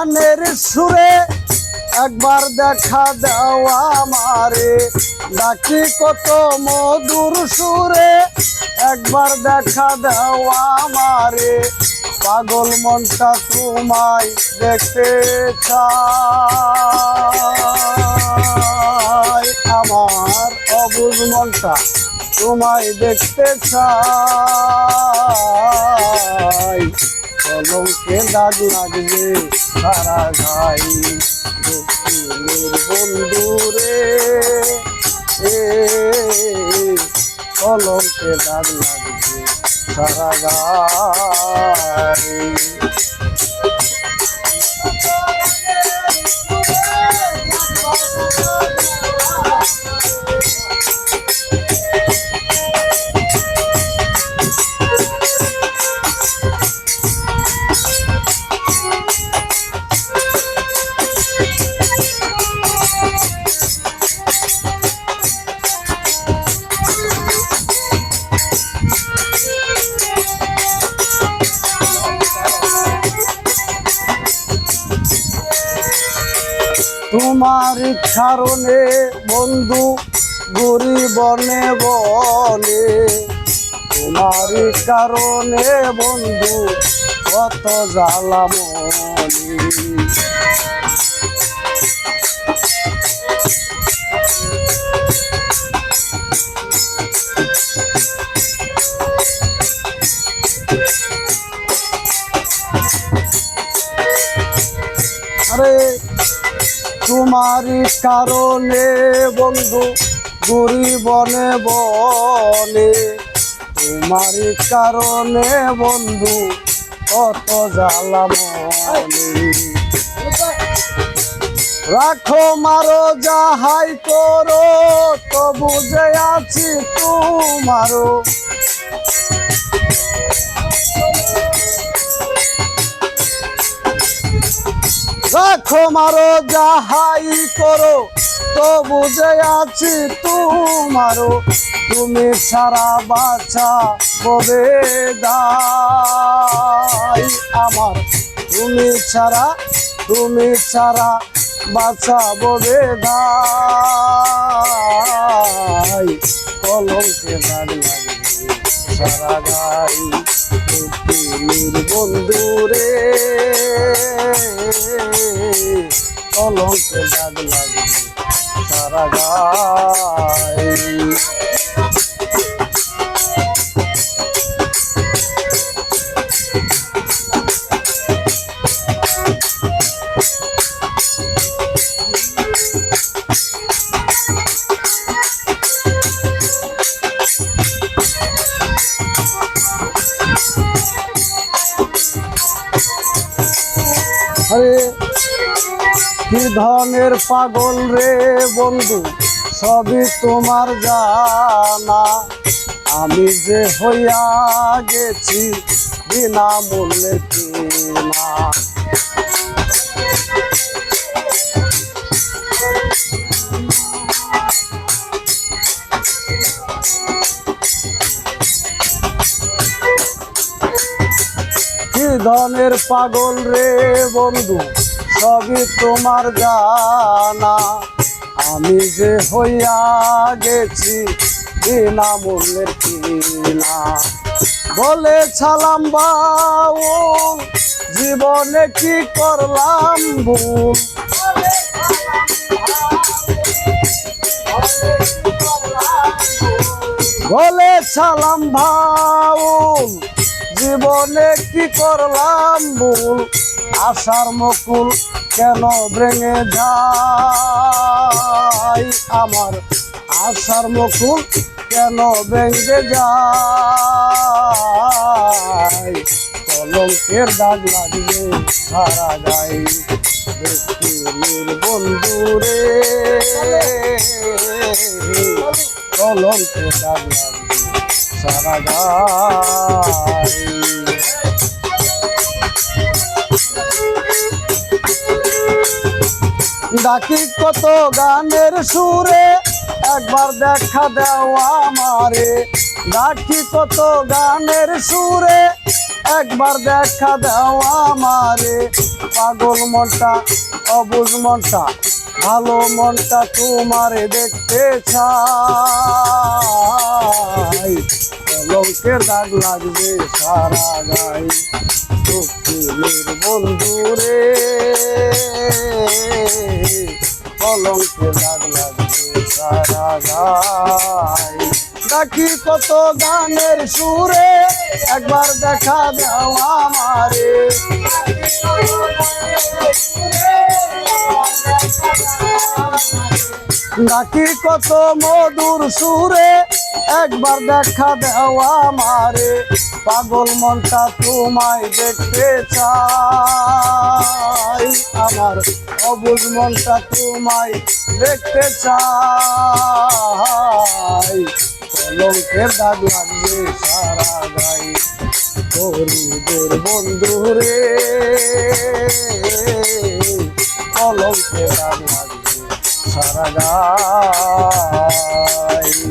গানের সুরে একবার দেখা দেওয়া আমারে। ডাকি কত মধুর সুরে একবার দেখা দেওয়া আমারে। পাগল মনটা তোমায় দেখতে চায়। আমার অবুজ মনটা তোমায় দেখতে চাই কলমকে দাগ লাগবে? সারা ঘাই দক্ষিণের বন্ধুরে। এ কলমকে দাগ লাগবে? সারা গাই তোমার কারণে বন্ধু গুরি বনে। বনে তোমার কারণে বন্ধু কত জ্বালামনি আরে তোমারই কারণে বন্ধু গুরি বনে বনে। তোমারই কারণে বন্ধু কত জ্বালামনি রাখো মারো যাহাই করো, তবু যে আছি তোমারও। মারো যাহাই করো তো বুঝে আছি তোমারও তুমি সারা বাছা ববে দাই আমার। তুমি ছাড়া তুমি ছাড়া বাছা ববে দাই কলমকে দাগ সারা গাই পৃথিবীর বন্ধুরে কলমকে দাগ লাগবে সারা গাই আরে কি ধনের পাগল রে বন্ধু? সবই তোমার জানা। আমি যে হইয়া গেছি বিনা মূল্যে কিনা। ধনের পাগল রে বন্ধু? সবই তোমার জানা। আমি যে হইয়া গেছি বিনা মূল্যের কিনা। বলে ছালাম বাউল, জীবনে কি করলাম ভুল? বলে ছালাম ভাউল জীবনে কি করলাম ভুল? আশার মকুল কেন ভেঙে যায়? আমার আশার মকুল কেন ভেঙে যায়? কলঙ্কের দাগ লাগিয়ে সারা গাই ব্যক্তির বন্ধুরে কলঙ্কের দাগ লাগবে সারা গাই ডাকি কত গানের সুরে একবার দেখা দেওয়া আমারে। ডাকি কত গানের সুরে, একবার দেখা দাও আমারে। পাগল মনটা, অবুজ মনটা, ভালো মনটা তোমারে দেখতে চাই। কলঙ্কের দাগ লাগবে সারা গাই দক্ষিণের বন্ধুরে। কলঙ্কের দাগ লাগবে সারা গাই ডাকি কত গানের সুরে, একবার দেখা দাও আমারে। ডাকি কত মধুর সুরে, একবার দেখা দাও আমারে। পাগল মনটা তোমায় দেখতে চাই, আমার অবুজ মনটা তোমায় দেখতে চাই। কলঙ্কের দাগ লাগবে সারা গাই গরিবের বন্ধু রে কলঙ্কের দাগ লাগবে সারা গাই